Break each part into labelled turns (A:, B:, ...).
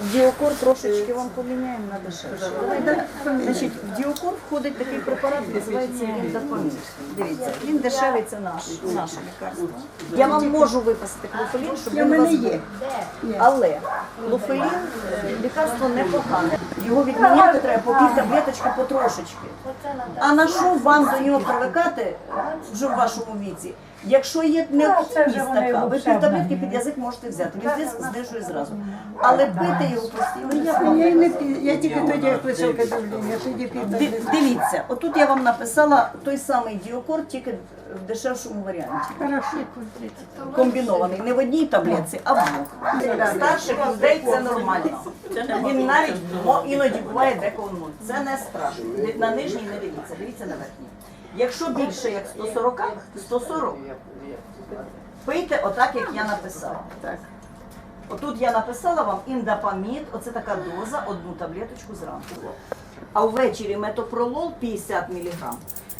A: Діокор трошечки вам поміняємо на дешевше. Значить, в діокор входить такий препарат, називається індапамін. Дивіться, він дешевий, це наш, наше лікарство. Я вам можу виписати клофелін, щоб він у вас був. Але клофелін е, лікарство непогане. Його відміняти треба по пів таблеточки потрошечки. А на що вам до нього привикати вже в вашому віці? Якщо є необхідність така, ви пів таблетки під язик можете взяти. Він тиск знижує зразу. Але пити його постійно я
B: Я, не пі- я тільки тоді як високе давлення, тоді
A: Ди- Дивіться, отут я вам написала той самий діокор, тільки в дешевшому варіанті.
B: Хорошо.
A: Комбінований не в одній таблетці, а в двох. Старших людей це нормально. Він навіть мо- іноді буває деколи нуль. Це не страшно. На нижній не дивіться, дивіться на верхній. Якщо більше як 140, 140, пийте отак, як я написала. Так. Отут я написала вам індапамід, оце така доза, одну таблеточку зранку. А ввечері метопролол 50 мг.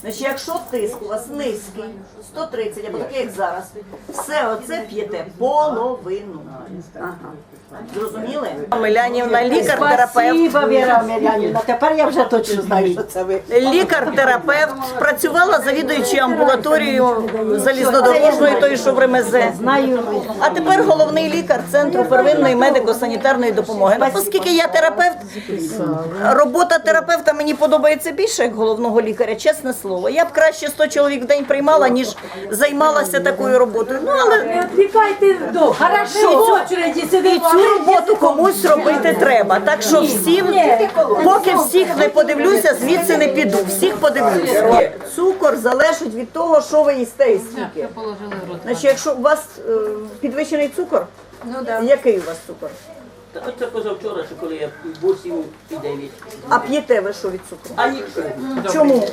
A: Значить, якщо тиск у вас низький, 130 або такий, як зараз, все оце п'єте половину. Зрозуміли? Милянівна, лікар-терапевт.
C: Спасибо, Віра Мирянівна. Тепер я вже точно знаю, що це ви.
A: Лікар-терапевт працювала завідуючою амбулаторією залізнодорожної, тої, що в Ремезе.
C: Знаю.
A: А тепер головний лікар центру первинної медико-санітарної допомоги. Ну, оскільки я терапевт, робота терапевта мені подобається більше як головного лікаря, чесне слово. Я б краще 100 чоловік в день приймала, ніж займалася такою роботою. Ну але
C: Відвікайте вдох. Хорошо. В очереді
A: і цю роботу комусь робити треба. Так що всім, поки всіх не подивлюся, звідси не піду. Всіх подивлюся. Цукор залежить від того, що ви їсте і скільки. Значить, якщо у вас е, підвищений цукор, який у вас цукор?
D: Та Оце позавчора, що коли я 8 і 9.
A: А п'єте ви що від цукру?
D: А нічого.
A: Чому?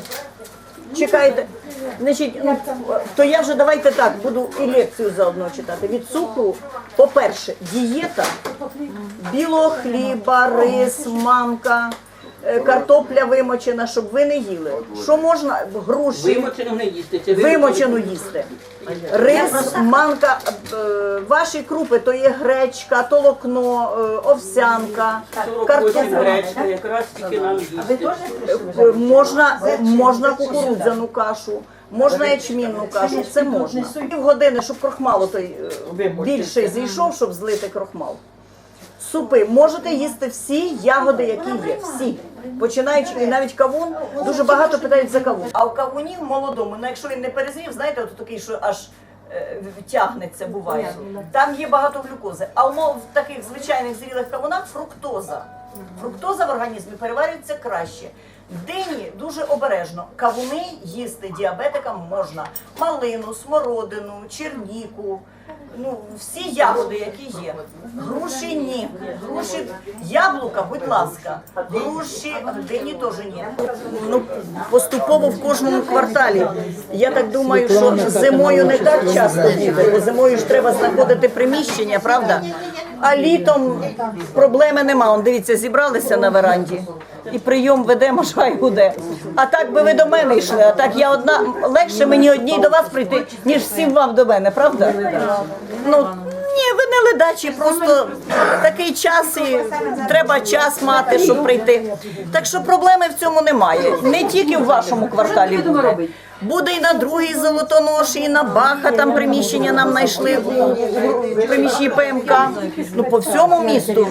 A: Чекайте. Значить, ну, то я вже давайте так, буду і лекцію заодно читати. Від цукру, по-перше, дієта білого хліба, рис, манка, е, картопля вимочена, щоб ви не їли. Що можна? Груші.
D: Вимоченого не їсти. Це
A: Вимочену їсти. Рис, манка, е, ваші крупи, то є гречка, толокно, е, овсянка,
D: 48
A: картопля.
D: гречка, якраз тільки нам їсти.
A: Е, Можна, можна кукурудзяну кашу, можна ячмінну кашу, це можна. Півгодини, щоб крохмал той е, більший зійшов, щоб злити крохмал. Супи можете їсти всі ягоди, які є. Всі. Починаючи і навіть кавун, дуже багато питають за кавун. А в кавуні в молодому, ну якщо він не перезрів, знаєте, от такий, що аж е, тягнеться, буває. Там є багато глюкози. А в мол- в таких звичайних зрілих кавунах фруктоза. Фруктоза в організмі переварюється краще. Дині дуже обережно. Кавуни їсти діабетикам можна. Малину, смородину, черніку. Ну, всі ягоди, які є. Груші ні. Груші, яблука, будь ласка. Груші, дині теж ні. Ну, поступово в кожному кварталі. Я так думаю, що зимою не так часто бо зимою ж треба знаходити приміщення, правда? А літом проблеми нема. Он, дивіться, зібралися на веранді. І прийом ведемо, шай гуде. А так би ви до мене йшли, а так я одна легше мені одній до вас прийти, ніж всім вам до мене, правда? Ну ні, ви не ледачі, просто такий час і треба час мати, щоб прийти. Так що проблеми в цьому немає. Не тільки в вашому кварталі буде. Буде і на другій золотоноші, і на Баха там приміщення нам знайшли у приміщенні ПМК. Ну по всьому місту.